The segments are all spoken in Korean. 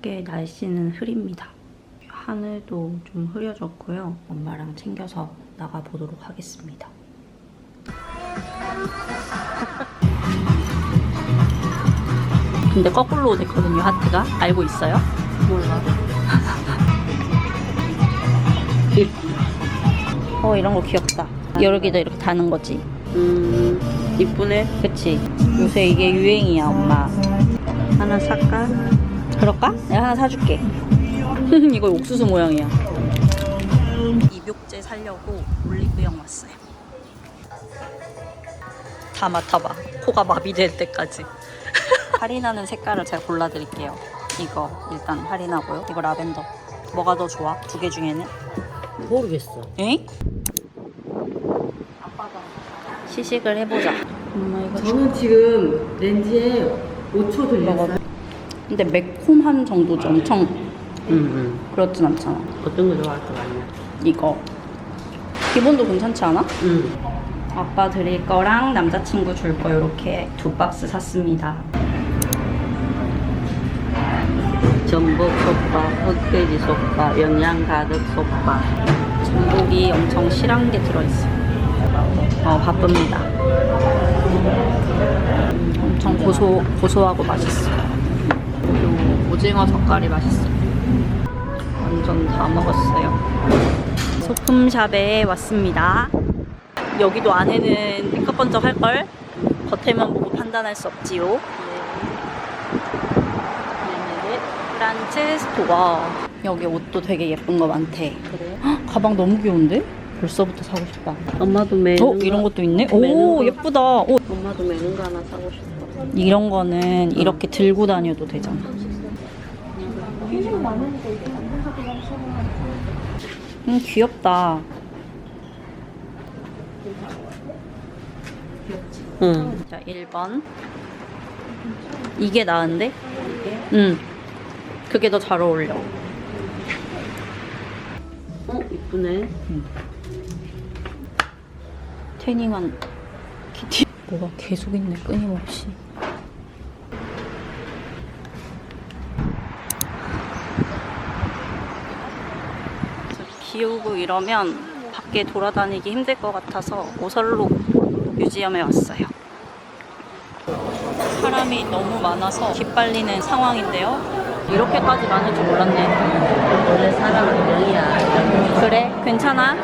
밖에 날씨는 흐립니다. 하늘도 좀 흐려졌고요. 엄마랑 챙겨서 나가보도록 하겠습니다. 근데 거꾸로 됐거든요, 하트가. 알고 있어요? 몰라. 어, 이런 거 귀엽다. 여기다 이렇게 다는 거지. 음, 이쁘네. 그치? 요새 이게 유행이야, 엄마. 하나 살까? 그럴까? 내가 하나 사줄게. 이거 옥수수 모양이야. 입욕제 사려고 올리브영 왔어요. 다 맡아봐. 코가 마비될 때까지. 할인하는 색깔을 제가 골라드릴게요. 이거 일단 할인하고요. 이거 라벤더. 뭐가 더 좋아? 두 개 중에는? 모르겠어. 엥? 시식을 해보자. 엄마 이거 주- 저는 지금 렌즈에 5초 돌렸어요. 근데 매콤한 정도죠. 엄청 응, 응. 그렇진 않잖아. 어떤 거 좋아할 것 같냐? 이거 기본도 괜찮지 않아? 응. 아빠 드릴 거랑 남자친구 줄 거 이렇게 두 박스 샀습니다. 전복 솥밥, 흑돼지 솥밥, 영양 가득 솥밥. 전복이 엄청 실한 게 들어있어요. 어, 바쁩니다. 음, 엄청 고소, 고소하고 맛있어요. 오징어 젓갈이 맛있어요. 완전 다 먹었어요. 소품샵에 왔습니다. 여기도 안에는 삐까번쩍 할걸? 겉에만 보고 판단할 수 없지요. 프란츠 스토어. 여기 옷도 되게 예쁜 거 많대. 그래? 헉, 가방 너무 귀여운데? 벌써부터 사고 싶다. 엄마도 매는 어? 거- 이런 것도 있네? 오 거. 예쁘다. 오, 엄마도 매는 거 하나 사고 싶어. 이런 거는 이렇게 들고 다녀도 되잖아. 음 귀엽다. 응. 자 1번. 이게 나은데? 응. 그게 더 잘 어울려. 어, 이쁘네. 태닝한 키티. 뭐가 계속 있네 끊임없이. 비 오고 이러면 밖에 돌아다니기 힘들 것 같아서 오설로 뮤지엄에 왔어요. 사람이 너무 많아서 기빨리는 상황인데요. 이렇게까지 많을 줄 몰랐네. 원래 사람은 명이야. 그래? 괜찮아?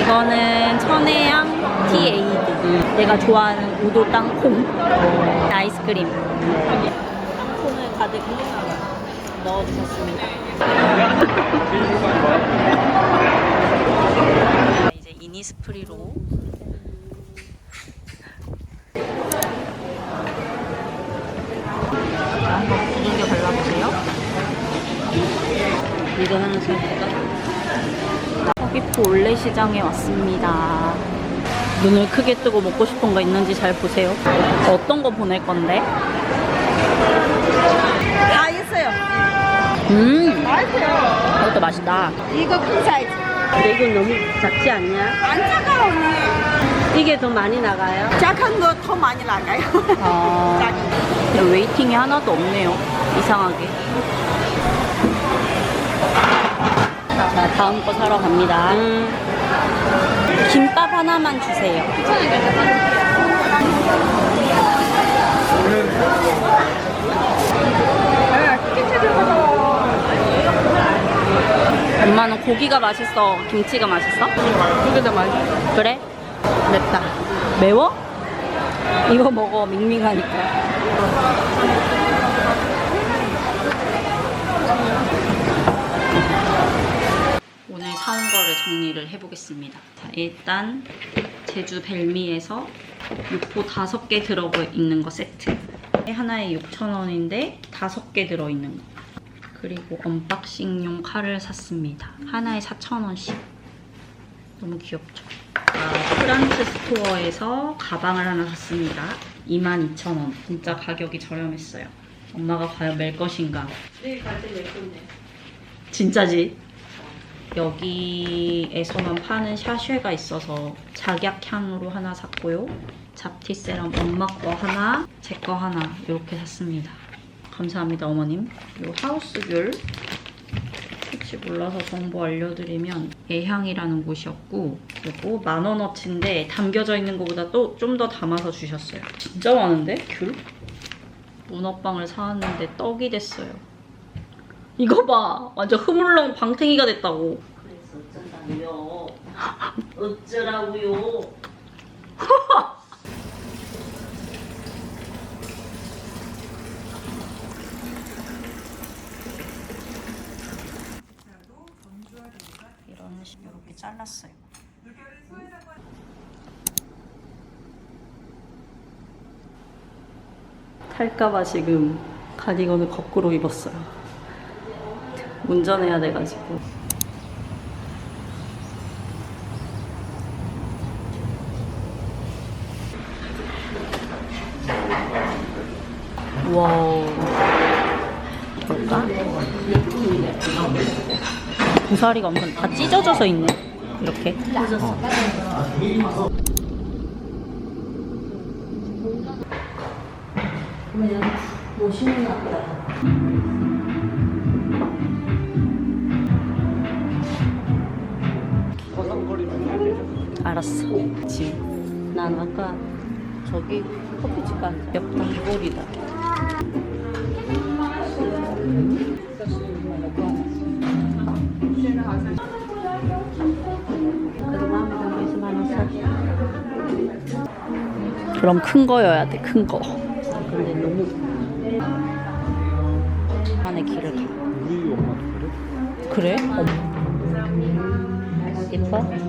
이거는 천혜향 티에이드. 내가 좋아하는 우도 땅콩. 아이스크림. 땅콩을 가득 넣어주셨습니다. 이제 이니스프리로 두들겨 발라보세요. 이거 하나 살까? 서귀포 올레시장에 왔습니다. 눈을 크게 뜨고 먹고 싶은 거 있는지 잘 보세요. 어떤 거 보낼 건데? 다 있어요. 음, 맛있어요. 이것도 맛있다. 이거 큰 사이즈. 근데 이건 너무 작지 않냐? 안 작아, 언니. 이게 더 많이 나가요? 작은 거 더 많이 나가요. 아, 작은 근데 웨이팅이 하나도 없네요. 이상하게. 자, 다음 거 사러 갑니다. 음. 김밥 하나만 주세요. 엄마는 고기가 맛있어? 김치가 맛있어? 이게 더 맛있어. 그래? 맵다. 매워? 이거 먹어 밍밍하니까 오늘 사온 거를 정리를 해보겠습니다 자 일단 제주 벨미에서 육포 5개 들어있는 거 세트 하나에 6,000원인데 5개 들어있는 거 그리고 언박싱용 칼을 샀습니다 하나에 4,000원씩 너무 귀엽죠 아, 프란츠 스토어에서 가방을 하나 샀습니다. 22,000원. 진짜 가격이 저렴했어요. 엄마가 과연 멜 것인가? 내일 갈때 낼 건데. 진짜지? 여기에서만 파는 샤쉐가 있어서 작약향으로 하나 샀고요. 잡티 세럼 엄마 거 하나, 제 거 하나 이렇게 샀습니다. 감사합니다 어머님. 그리고 하우스뷰 혹시 몰라서 정보 알려드리면 애향이라는 곳이었고 그리고 만원어치인데 담겨져 있는 것보다 또 좀 더 담아서 주셨어요. 진짜 많은데 귤? 문어빵을 사왔는데 떡이 됐어요. 이거 봐 완전 흐물렁 방탱이가 됐다고. 그래서 어쩌라고요? 어쩌라고요? 식으로 이렇게 잘랐어요. 탈까봐 지금 가디건을 거꾸로 입었어요. 운전해야 돼가지고. 와우. 볼까? 고사리가 엄청 다 찢어져서 있네. 이렇게. 알았어. 지금 난 아까 저기 커피집 간 옆당 이골이다. 그럼 큰 거여야 돼, 큰 거. 근데 너무 안에 길을 가. 그래? 그래? 예뻐?